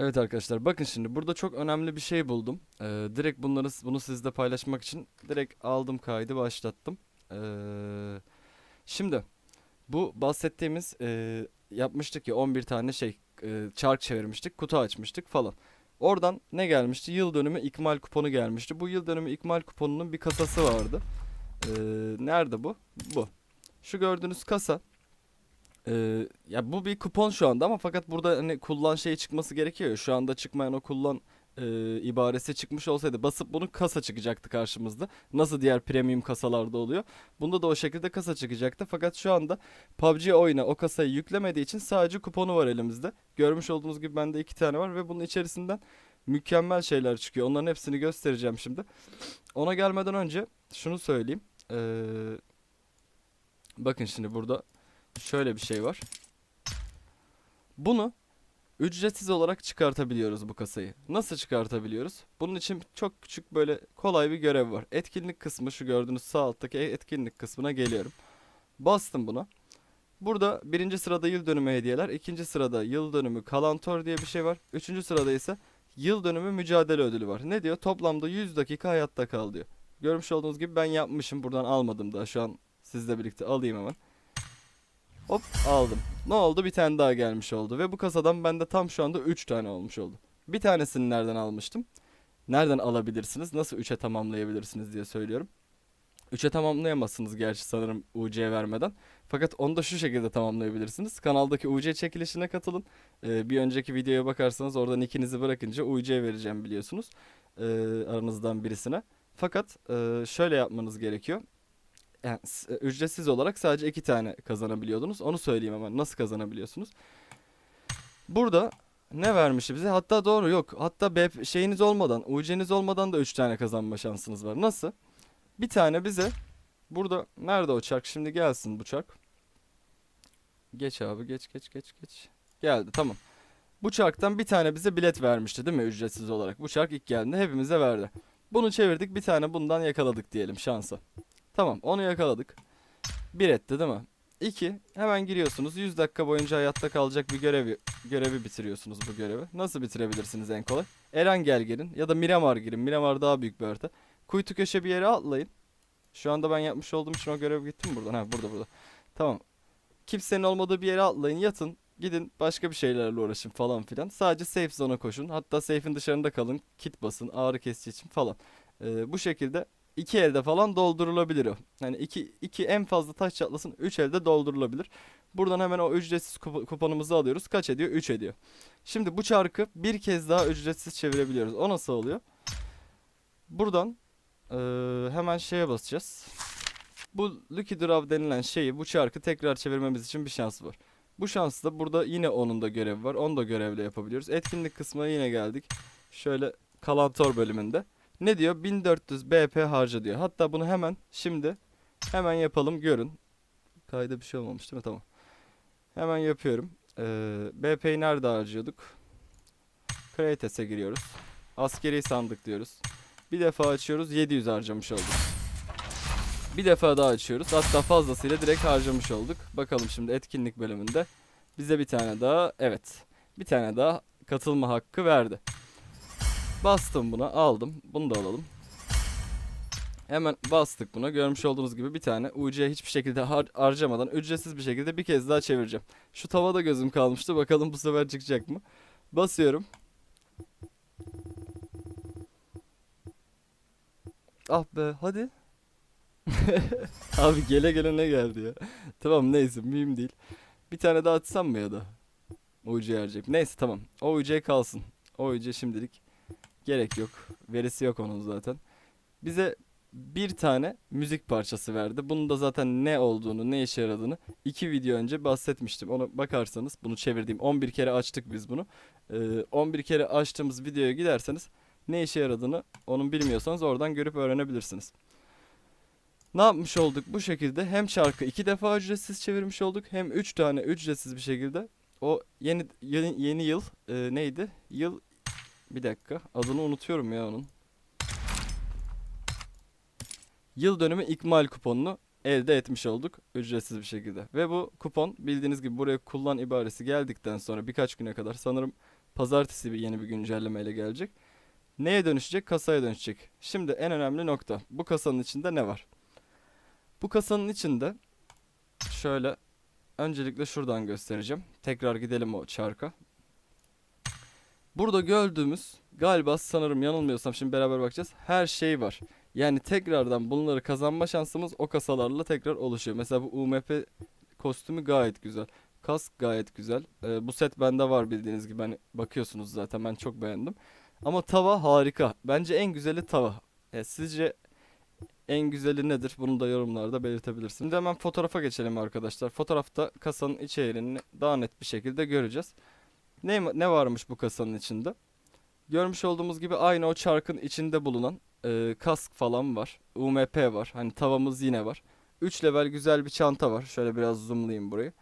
Evet arkadaşlar bakın şimdi burada çok önemli bir şey buldum. Ee, direkt bunları bunu sizle paylaşmak için direkt aldım kaydı başlattım. Ee, şimdi bu bahsettiğimiz e, yapmıştık ya 11 tane şey e, çark çevirmiştik kutu açmıştık falan. Oradan ne gelmişti? Yıl dönümü ikmal kuponu gelmişti. Bu yıl dönümü ikmal kuponunun bir kasası vardı. Ee, nerede bu? Bu. Şu gördüğünüz kasa. Ee, ya bu bir kupon şu anda ama fakat burada hani kullan şeyi çıkması gerekiyor. Şu anda çıkmayan o kullan e, ibaresi çıkmış olsaydı basıp bunu kasa çıkacaktı karşımızda. Nasıl diğer premium kasalarda oluyor. Bunda da o şekilde kasa çıkacaktı. Fakat şu anda PUBG oyuna o kasayı yüklemediği için sadece kuponu var elimizde. Görmüş olduğunuz gibi bende iki tane var ve bunun içerisinden mükemmel şeyler çıkıyor. Onların hepsini göstereceğim şimdi. Ona gelmeden önce şunu söyleyeyim. Ee, bakın şimdi burada şöyle bir şey var. Bunu ücretsiz olarak çıkartabiliyoruz bu kasayı. Nasıl çıkartabiliyoruz? Bunun için çok küçük böyle kolay bir görev var. Etkinlik kısmı şu gördüğünüz sağ alttaki etkinlik kısmına geliyorum. Bastım buna. Burada birinci sırada yıl dönümü hediyeler, ikinci sırada yıl dönümü kalantor diye bir şey var. Üçüncü sırada ise yıl dönümü mücadele ödülü var. Ne diyor? Toplamda 100 dakika hayatta kal diyor. Görmüş olduğunuz gibi ben yapmışım. Buradan almadım daha. Şu an sizle birlikte alayım hemen. Hop aldım. Ne oldu? Bir tane daha gelmiş oldu. Ve bu kasadan bende tam şu anda 3 tane olmuş oldu. Bir tanesini nereden almıştım? Nereden alabilirsiniz? Nasıl 3'e tamamlayabilirsiniz diye söylüyorum. 3'e tamamlayamazsınız gerçi sanırım UC vermeden. Fakat onu da şu şekilde tamamlayabilirsiniz. Kanaldaki UC çekilişine katılın. Ee, bir önceki videoya bakarsanız oradan ikinizi bırakınca UC vereceğim biliyorsunuz. Ee, aranızdan birisine. Fakat e, şöyle yapmanız gerekiyor. Yani e, ücretsiz olarak sadece iki tane kazanabiliyordunuz. Onu söyleyeyim hemen. Nasıl kazanabiliyorsunuz? Burada ne vermişti bize? Hatta doğru yok. Hatta BP şeyiniz olmadan, UC'niz olmadan da 3 tane kazanma şansınız var. Nasıl? Bir tane bize burada nerede o çark? Şimdi gelsin bu çark. Geç abi geç geç geç geç. Geldi tamam. Bu çarktan bir tane bize bilet vermişti değil mi ücretsiz olarak? Bu çark ilk geldiğinde hepimize verdi. Bunu çevirdik bir tane bundan yakaladık diyelim şansa. Tamam onu yakaladık. Bir etti değil mi? İki hemen giriyorsunuz 100 dakika boyunca hayatta kalacak bir görevi görevi bitiriyorsunuz bu görevi. Nasıl bitirebilirsiniz en kolay? Erangel girin ya da Miramar girin. Miramar daha büyük bir harita. Kuytu köşe bir yere atlayın. Şu anda ben yapmış olduğum için o görev gitti mi buradan? Ha burada burada. Tamam. Kimsenin olmadığı bir yere atlayın yatın. Gidin başka bir şeylerle uğraşın falan filan. Sadece safe zone'a koşun. Hatta safe'in dışarında kalın. Kit basın ağrı kesici için falan. Ee, bu şekilde iki elde falan doldurulabilir. Yani iki, iki en fazla taş çatlasın. Üç elde doldurulabilir. Buradan hemen o ücretsiz kup- kuponumuzu alıyoruz. Kaç ediyor? 3 ediyor. Şimdi bu çarkı bir kez daha ücretsiz çevirebiliyoruz. O nasıl oluyor? Buradan eee, hemen şeye basacağız. Bu Lucky Draw denilen şeyi bu çarkı tekrar çevirmemiz için bir şans var. Bu şansı da burada yine onun da görevi var. Onu da görevle yapabiliyoruz. Etkinlik kısmına yine geldik. Şöyle kalantor bölümünde. Ne diyor? 1400 BP harca diyor. Hatta bunu hemen şimdi hemen yapalım görün. Kayda bir şey olmamış değil mi? Tamam. Hemen yapıyorum. Ee, BP'yi nerede harcıyorduk? Creates'e giriyoruz. Askeri sandık diyoruz. Bir defa açıyoruz 700 harcamış olduk. Bir defa daha açıyoruz. Hatta fazlasıyla direkt harcamış olduk. Bakalım şimdi etkinlik bölümünde. Bize bir tane daha evet. Bir tane daha katılma hakkı verdi. Bastım buna aldım. Bunu da alalım. Hemen bastık buna. Görmüş olduğunuz gibi bir tane UC hiçbir şekilde har- harcamadan ücretsiz bir şekilde bir kez daha çevireceğim. Şu tavada gözüm kalmıştı. Bakalım bu sefer çıkacak mı? Basıyorum. Ah be hadi. Abi gele gele ne geldi ya. Tamam neyse mühim değil. Bir tane daha atsam mı ya da? UC harcayıp. Neyse tamam. O UC kalsın. O UC şimdilik gerek yok. Verisi yok onun zaten. Bize bir tane müzik parçası verdi. Bunun da zaten ne olduğunu, ne işe yaradığını iki video önce bahsetmiştim. Ona bakarsanız bunu çevirdiğim 11 kere açtık biz bunu. Ee, 11 kere açtığımız videoya giderseniz ne işe yaradığını onun bilmiyorsanız oradan görüp öğrenebilirsiniz. Ne yapmış olduk bu şekilde? Hem çarkı iki defa ücretsiz çevirmiş olduk hem üç tane ücretsiz bir şekilde o yeni yeni, yeni yıl e, neydi? Yıl bir dakika adını unutuyorum ya onun. Yıl dönümü ikmal kuponunu elde etmiş olduk ücretsiz bir şekilde. Ve bu kupon bildiğiniz gibi buraya kullan ibaresi geldikten sonra birkaç güne kadar sanırım Pazartesi bir yeni bir güncellemeyle gelecek. Neye dönüşecek? Kasaya dönüşecek. Şimdi en önemli nokta. Bu kasanın içinde ne var? Bu kasanın içinde şöyle öncelikle şuradan göstereceğim. Tekrar gidelim o çarka. Burada gördüğümüz galiba sanırım yanılmıyorsam şimdi beraber bakacağız. Her şey var. Yani tekrardan bunları kazanma şansımız o kasalarla tekrar oluşuyor. Mesela bu UMP kostümü gayet güzel. Kask gayet güzel. Ee, bu set bende var bildiğiniz gibi. Hani bakıyorsunuz zaten ben çok beğendim. Ama tava harika. Bence en güzeli tava. E, sizce en güzeli nedir? Bunu da yorumlarda belirtebilirsiniz. Şimdi hemen fotoğrafa geçelim arkadaşlar. Fotoğrafta kasanın içeriğini daha net bir şekilde göreceğiz. Ne, ne varmış bu kasanın içinde? Görmüş olduğumuz gibi aynı o çarkın içinde bulunan e, kask falan var. UMP var. Hani tavamız yine var. 3 level güzel bir çanta var. Şöyle biraz zoomlayayım burayı.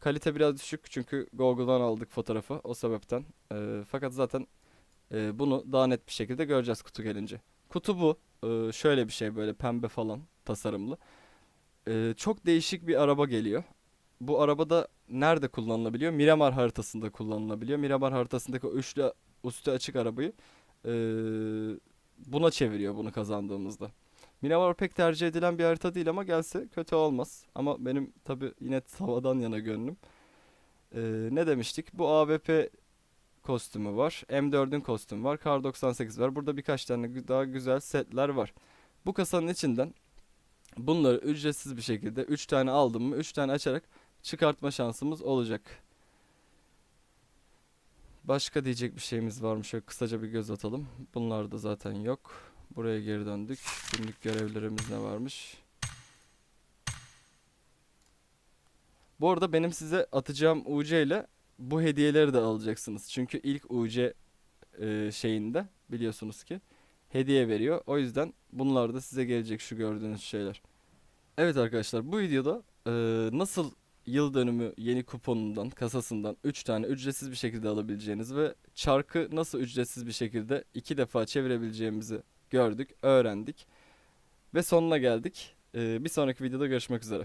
Kalite biraz düşük çünkü Google'dan aldık fotoğrafı o sebepten. E, fakat zaten e, bunu daha net bir şekilde göreceğiz kutu gelince. Kutu bu. E, şöyle bir şey böyle pembe falan tasarımlı. E, çok değişik bir araba geliyor. Bu arabada nerede kullanılabiliyor? Miramar haritasında kullanılabiliyor. Miramar haritasındaki üçlü üstü açık arabayı e, buna çeviriyor bunu kazandığımızda. Miramar pek tercih edilen bir harita değil ama gelse kötü olmaz. Ama benim tabi yine tavadan yana gönlüm. E, ne demiştik? Bu AWP kostümü var. M4'ün kostümü var. Kar 98 var. Burada birkaç tane daha güzel setler var. Bu kasanın içinden bunları ücretsiz bir şekilde 3 tane aldım mı 3 tane açarak çıkartma şansımız olacak. Başka diyecek bir şeyimiz var mı? Şöyle kısaca bir göz atalım. Bunlar da zaten yok. Buraya geri döndük. Günlük görevlerimiz ne varmış? Bu arada benim size atacağım UC ile bu hediyeleri de alacaksınız. Çünkü ilk UC e, şeyinde biliyorsunuz ki hediye veriyor. O yüzden bunlar da size gelecek şu gördüğünüz şeyler. Evet arkadaşlar bu videoda e, nasıl yıl dönümü yeni kuponundan, kasasından 3 tane ücretsiz bir şekilde alabileceğiniz ve çarkı nasıl ücretsiz bir şekilde 2 defa çevirebileceğimizi gördük, öğrendik ve sonuna geldik. E, bir sonraki videoda görüşmek üzere.